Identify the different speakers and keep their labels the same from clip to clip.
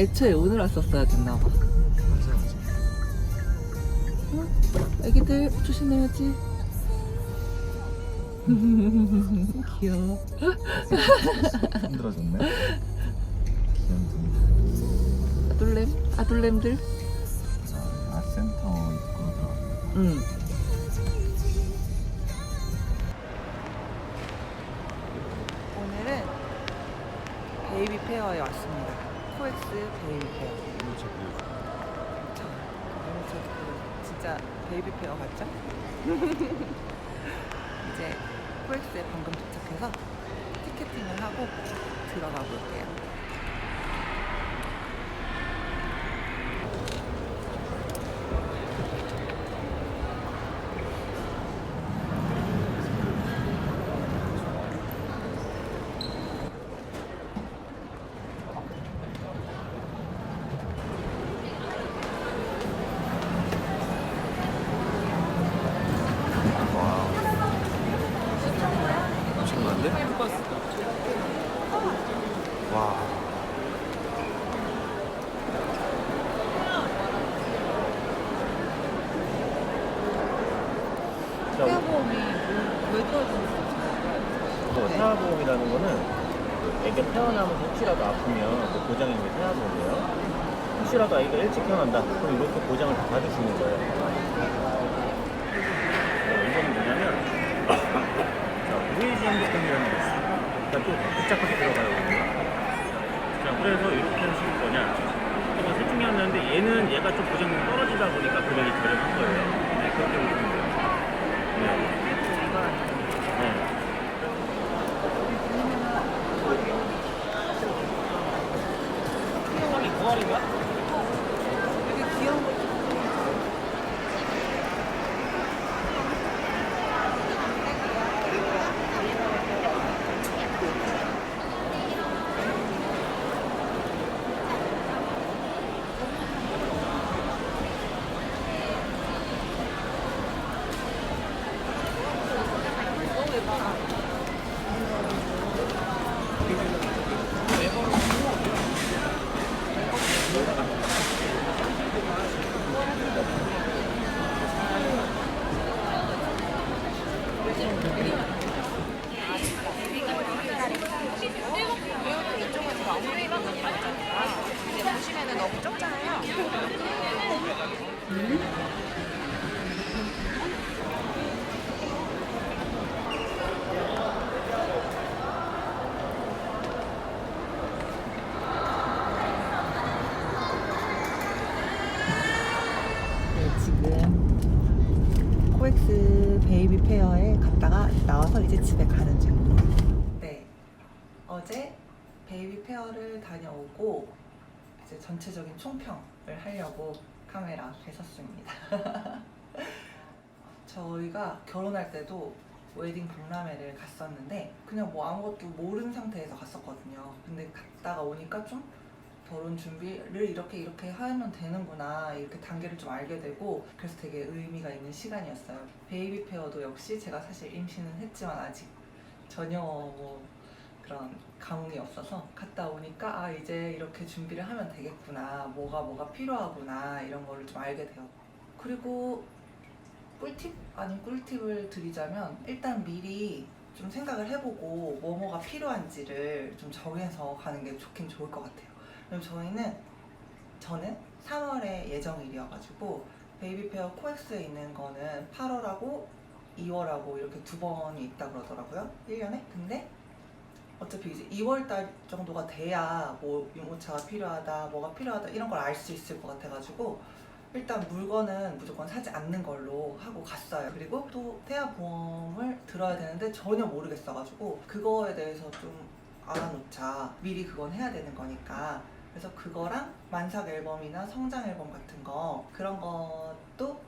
Speaker 1: 애초에 오늘 왔었어야 됐나 봐.
Speaker 2: 맞아요 맞아요
Speaker 1: 애기들 조심해야지. 귀여워.
Speaker 2: 힘들어졌네 귀염둥이
Speaker 1: 아둘렘? 아둘렘들?
Speaker 2: 아, 아센터 입구로 들어갑니다
Speaker 1: 응. 베이비 페어.
Speaker 2: 이거 제
Speaker 1: 저, 너무 저 진짜 베이비 페어 같죠? 이제 코엑스에 방금 도착해서 티켓팅을 하고 들어가 볼게요.
Speaker 2: 와 엄청난데? 와
Speaker 1: 태아보험이 왜 도와주는
Speaker 3: 또 태아보험이라는 거는 그 애가 태어나면서 혹시라도 아프면 그 보장이 있는 게 태아보험이에요. 혹시라도 아이가 일찍 태어난다. 그럼 이렇게 보장을 다 받으시는 거예요. 어, 이거는 뭐냐면 자, 핸드폰이라는 게 있어요. 일단 또 복잡하게 들어가요. 우리가. 자, 그래서 이렇게 하실 거냐? 제가 셋 중에 하나인데 얘는 얘가 좀 보장률이 떨어지다 보니까 금액이 저렴한 거예요. 네, 그렇게 보시면 돼요. 네. 네. 9월인가?
Speaker 1: 되게 귀여운 거 네, 지금 코엑스 베이비 페어에 갔다가 나와서 이제 집에 가는 중입니다. 네. 어제 베이비 페어를 다녀오고 이제 전체적인 총평을 하려고 카메라에 섰습니다. 저희가 결혼할 때도 웨딩 박람회를 갔었는데 그냥 뭐 아무것도 모르는 상태에서 갔었거든요. 근데 갔다가 오니까 좀 결혼 준비를 이렇게 이렇게 하면 되는구나 이렇게 단계를 좀 알게 되고 그래서 되게 의미가 있는 시간이었어요. 베이비 페어도 역시 제가 사실 임신은 했지만 아직 전혀 뭐 그런 감흥이 없어서 갔다 오니까 아 이제 이렇게 준비를 하면 되겠구나 뭐가 뭐가 필요하구나 이런 거를 좀 알게 돼요. 그리고 꿀팁 아닌 꿀팁을 드리자면 일단 미리 좀 생각을 해보고 뭐뭐가 필요한지를 좀 정해서 가는 게 좋긴 좋을 것 같아요. 그럼 저희는 저는 3월에 예정일이어가지고 베이비페어 코엑스에 있는 거는 8월하고 2월하고 이렇게 두 번이 있다 그러더라고요. 1년에. 근데 어차피 이제 2월 달 정도가 돼야 뭐 유모차가 필요하다, 뭐가 필요하다 이런 걸 알 수 있을 것 같아가지고 일단 물건은 무조건 사지 않는 걸로 하고 갔어요. 그리고 또 태아보험을 들어야 되는데 전혀 모르겠어가지고 그거에 대해서 좀 알아놓자. 미리 그건 해야 되는 거니까. 그래서 그거랑 만삭 앨범이나 성장 앨범 같은 거 그런 것도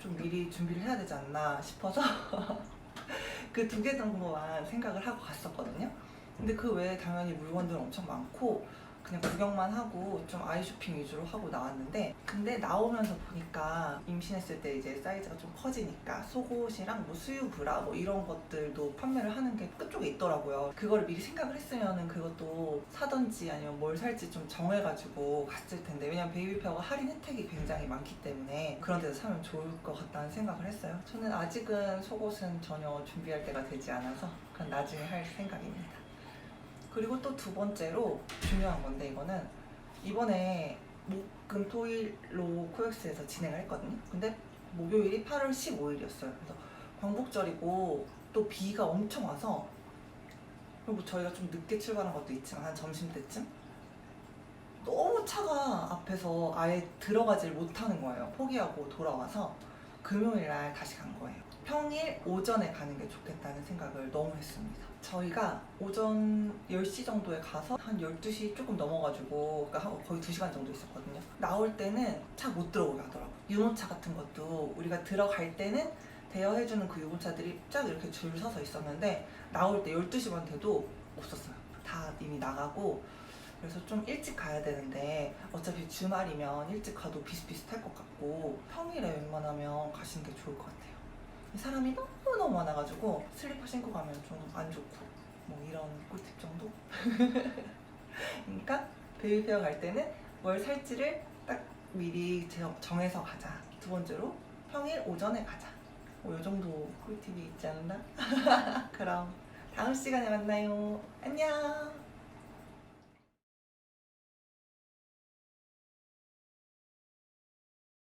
Speaker 1: 좀 미리 준비를 해야 되지 않나 싶어서 그 두 개 정도만 생각을 하고 갔었거든요. 근데 그 외에 당연히 물건들은 엄청 많고 그냥 구경만 하고 좀 아이 쇼핑 위주로 하고 나왔는데 근데 나오면서 보니까 임신했을 때 이제 사이즈가 좀 커지니까 속옷이랑 뭐 수유 브라 뭐 이런 것들도 판매를 하는 게 끝쪽에 있더라고요. 그거를 미리 생각을 했으면은 그것도 사던지 아니면 뭘 살지 좀 정해가지고 갔을 텐데 왜냐면 베이비페어가 할인 혜택이 굉장히 많기 때문에 그런 데서 사면 좋을 것 같다는 생각을 했어요. 저는 아직은 속옷은 전혀 준비할 때가 되지 않아서 그건 나중에 할 생각입니다. 그리고 또 두 번째로 중요한 건데 이거는 이번에 목금 토일로 코엑스에서 진행을 했거든요. 근데 목요일이 8월 15일이었어요. 그래서 광복절이고 또 비가 엄청 와서 그리고 저희가 좀 늦게 출발한 것도 있지만 한 점심 때쯤 너무 차가 앞에서 아예 들어가질 못하는 거예요. 포기하고 돌아와서 금요일 날 다시 간 거예요. 평일 오전에 가는 게 좋겠다는 생각을 너무 했습니다. 저희가 오전 10시 정도에 가서 한 12시 조금 넘어가지고 그러니까 한 거의 2시간 정도 있었거든요. 나올 때는 차 못 들어오게 하더라고요. 유모차 같은 것도 우리가 들어갈 때는 대여해주는 그 유모차들이 쫙 이렇게 줄 서서 있었는데 나올 때 12시만 돼도 없었어요. 다 이미 나가고 그래서 좀 일찍 가야 되는데 어차피 주말이면 일찍 가도 비슷비슷할 것 같고 평일에 웬만하면 가시는 게 좋을 것 같아요. 사람이 너무너무 많아가지고 슬리퍼 신고 가면 좀 안 좋고 뭐 이런 꿀팁 정도? 그러니까 베이비페어 갈 때는 뭘 살지를 딱 미리 정- 정해서 가자. 두 번째로 평일 오전에 가자. 뭐 이 정도 꿀팁이 있지 않나? 그럼 다음 시간에 만나요. 안녕.